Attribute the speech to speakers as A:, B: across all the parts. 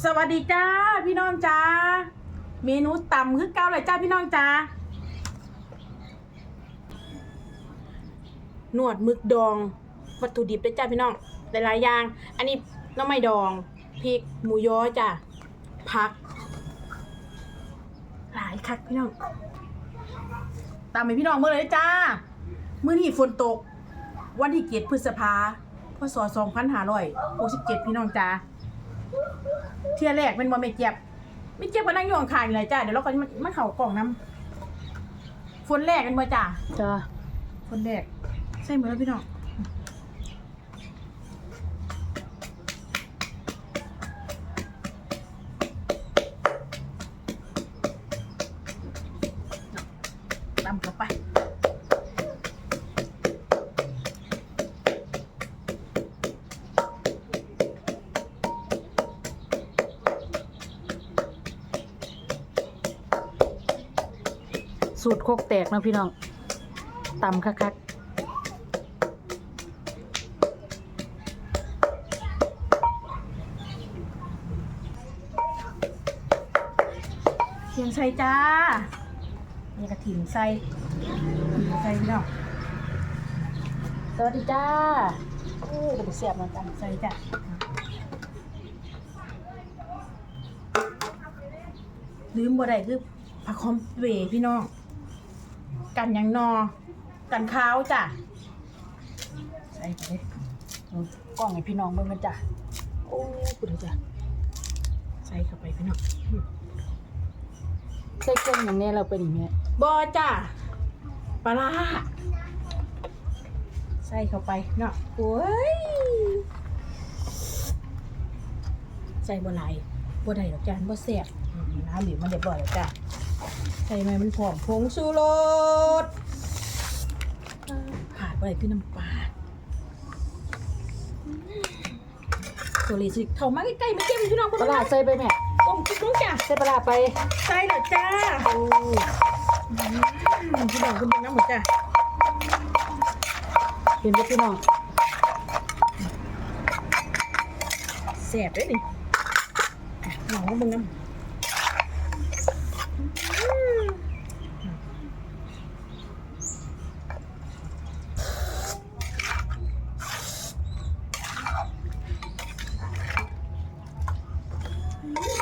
A: สวัสดีจ้าพี่น้องจ้าเมนูต่ำคือเก้าเลยจ้าพี่น้องจ้าหนวดมึกดอง วัตถุดิบด้วยจ้าพี่น้องหลายๆอย่าง อันนี้น้ำไม่ดองพริกหมูย้อจ้าผัก หลายคักพี่น้องตามไปพี่น้องเมื่อเลยจ้าเมื่อนี้ฝนตก วันที่เกียรพฤษภาพศ2567พี่น้องจ้า เที่ยแรกเป็นบ่ไม่เจ็บไม่เจ็บก็นั่งอยู่ข้างๆเลยจ้าเดี๋ยวเราก็มามาเข่ากล่องน้ำฝนแรกกันบ่จ้า
B: จ้า
A: ฝนแรกใช่เหมือนแล้วพี่น้อง
B: สูตรโคกแตกนะพี่น้องตำคัก
A: เชียงใส่จ้านี่กระถิ่นใส่ถิ่นใส่พี่น้อง
B: สวัสดีจ้าโอ้กระดูเสียบมาจ้า
A: ใส่จ้ะลืมบ่ได้คือผักคอมเวพี่น้อง กันหยังนอ กันข้าวจ้ะใส่ไปเลย
B: เอากล้องให้พี่น้องเบิ่งกันจ้าโอ้กูดูจ้า
A: ใส่เข้าไปพี่น้อง
B: ใส่เครื่องอย่างนี้เราเป็นอย่างนี้
A: บอจ้ะปลาร้าใส่เข้าไปเนาะโอ้ยใส่บ่ไหลายบ่ได้ดอกจ้ะบ่แซ่บอืมน้ำบีบมันเรียบร้อยแล้วจ้ะใส่ไหมมันหอมผงชูรสขาดไปคือน้ำปลาโซลีสิเข้ามาใกล้ๆไม่เจ็บพี่น้อง
B: ปลาร้าใส่ไปแม่
A: ก้มกิ๊กน้องจ้ะ
B: ใส่ปลาร้าไป
A: ใส่แล้วจ้า
B: โอ้
A: อืมพี่น้องคุณเป็นน้ำหมดจ้ะ
B: เห็นไหมพี่น้อง
A: แสบเลยนี่หนองมึงน้ำอืม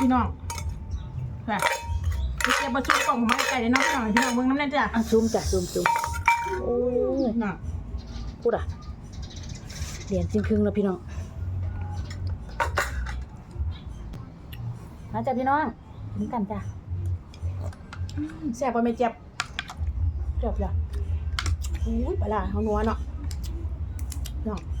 A: พี่ น้องค่ะพี่เจ็บมาชุบกล่องมาให้ไก่เลยเน้องพี่น้องพี่น้องมึงน้ำแน่นจ้ะ
B: อะซูมจ้ะซูมซูมโอ้
A: น่ะ
B: พูดอะเหรียญจริงครึ่งแล้วพี่น้องมาจ้ะพี่น้องถึงกันจ้ะ
A: แซ่บปะไม่เจ็บ
B: จบแล้ว
A: อุ้ยปลาร้าเขานัวเนาะเนาะส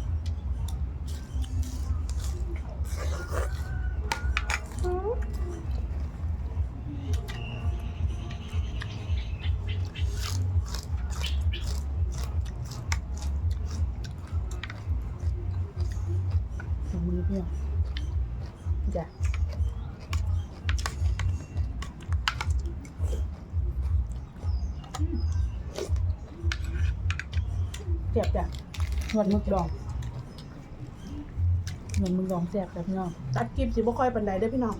A: อง มือเพื่อนจ้ะเจ็บจ้ะ
B: นวดมึกดองนวดมึกดองแซ่บจ้ะพี่น้อง
A: ตัดกิบสิบ่ค่อยปันใดเด้อพี่น้อง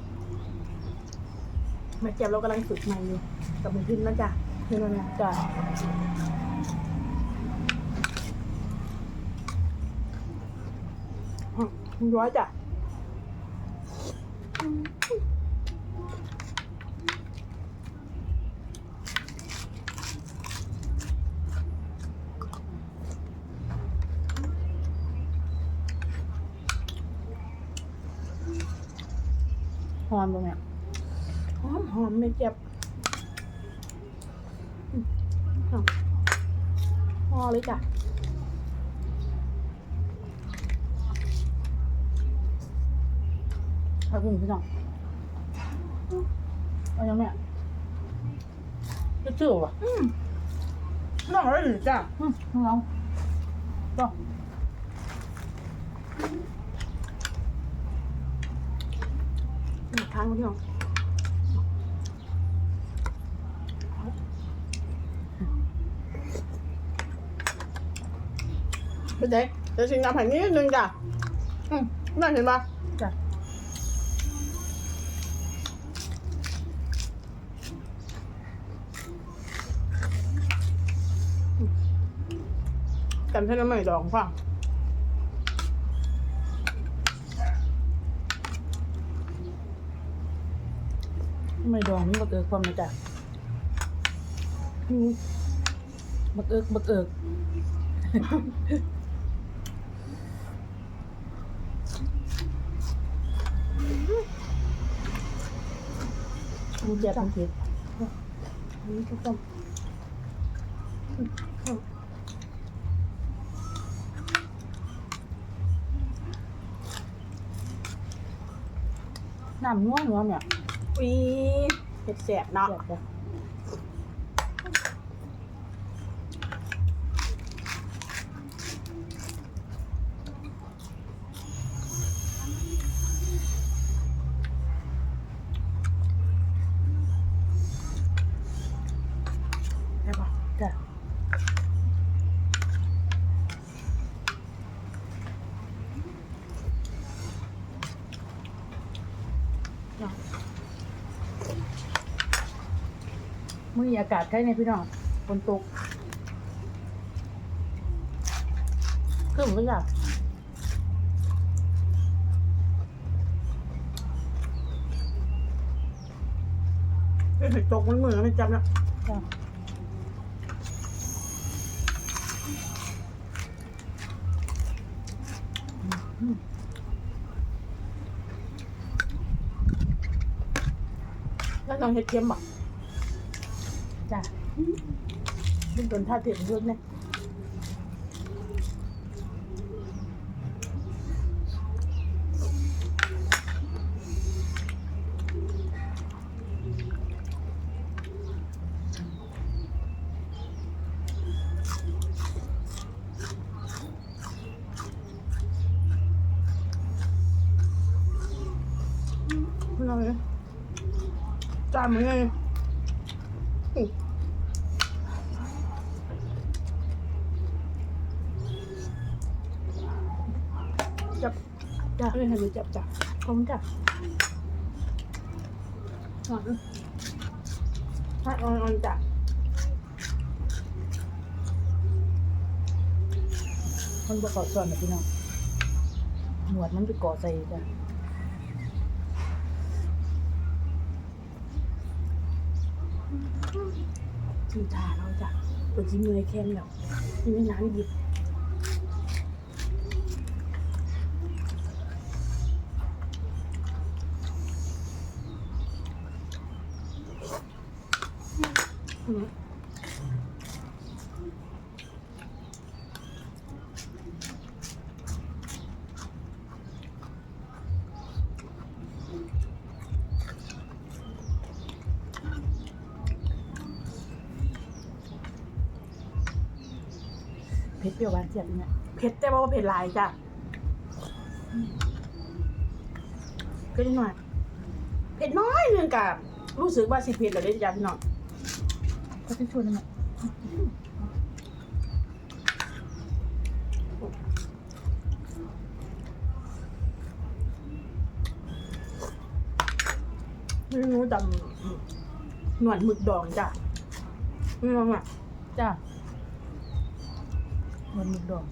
A: แม่เจ็บเรากำลังฝึกใหม่อยู่กับมือพินนะจ๊ะพี่น้องนะ
B: จ้ะ
A: อืม ร้อยจ้ะ
B: หอมตรงเนี้ย
A: หอมหอมแม่เจ็บอืมเอาพอเลยจ้ะ
B: เอาคุณพี่น้องเอายังไงจะจืดว่ะ
A: อืมน้องเลยหรือจ้ะ
B: อืมน้องก็
A: อีกครั้งพี่น้องเป็นเด็กเดี๋ยวชิงน้ำแผ่นนี้นิดนึงจ้ะอืมน่าเห็นปะ
B: จ้ะ
A: กันใช่ไหมไม่ดองฟัง
B: ไม่ดองมันบักเอิกความนะจ๊ะ
A: อืม
B: บักเอิกบักเอิก
A: มันเจ็บมันเจ็บ
B: นี่ก็ต้อง น้ำง่วงง่วงเนี่ย
A: วีเผ็ดแสบเนาะ
B: อยากจะ
A: นาะ
B: มื้อนี้อากาศใกล้ในพี่น้องฝนตกขึ้นก็อยาก
A: เผ็ดตกมันเหมือนไม่จำนะ
B: จ้ะ
A: แล้วต้องเห็ดเค็มอะ
B: จ้ะ
A: เป็นต้นท่าเผ็ดเยอะเนี่ยเอาเลยานมันไงอืมจับจับไม่ให้มันจับจับ
B: ผมจ้ะ
A: อ่อนถ้าอ่อนอ่อนจับ
B: มันบ่เกาะส่วนนะพี่น้องหนวดมันไปเกาะใส่จ้ะ
A: ทีทาเราจับปวดจิ้มเลยแค่นี้หรอกนี่ไม่น้ำหยิบ
B: รี้ยวหวานเสียบเนี่ย
A: เผ็ดแต่ว่าเผ็ดหลายจ้ะเผ็ดนิดหน่อยเผ็ดน้อยหนึงกับรู้สึกว่าสิเผ็ดแล้วเด้อจ้ะพี่น้อง
B: ก็จะชวนนั่นแหละ
A: เมนูดำหนวดหมึกดองจ้ะนี่น้องอะ
B: จ้ะ มันมีดอก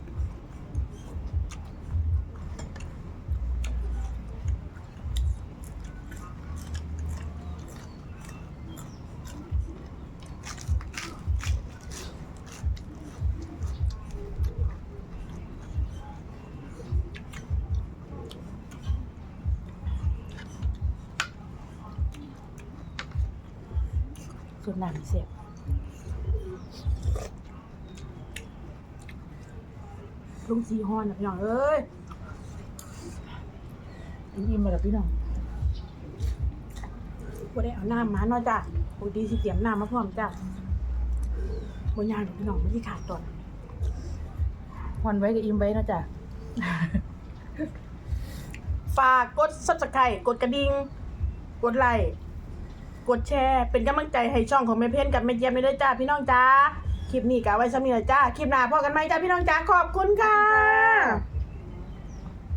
B: ส่วนน้ำเสียบ
A: ลุงสีฮอนนะพี่น้องเอ้ย
B: อิ่มมาแล้วพี่น้อง
A: บ่ได้เอาน้ำมาเนาะจ้ะปกติสิเตรียมน้ำมาพร้อมจ้ะบ่ยากหรอกพี่น้องไม่ที่ขาดตอน
B: ฮอนไว้กับอิ่มไว้เนาะจ้ะ
A: ฝากกด subscribe กดกระดิ่งกดไลค์กดแชร์ เป็นกำลังใจให้ช่องของแม่เพ่นกับแม่เจี๊ยบไม่ด้วยจ้าพี่น้องจ้า คลิปนี้กะไว้สำเนียจ้า คลิปหน้าพอกันไหมจ้าพี่น้องจ้าขอบคุณค่ะ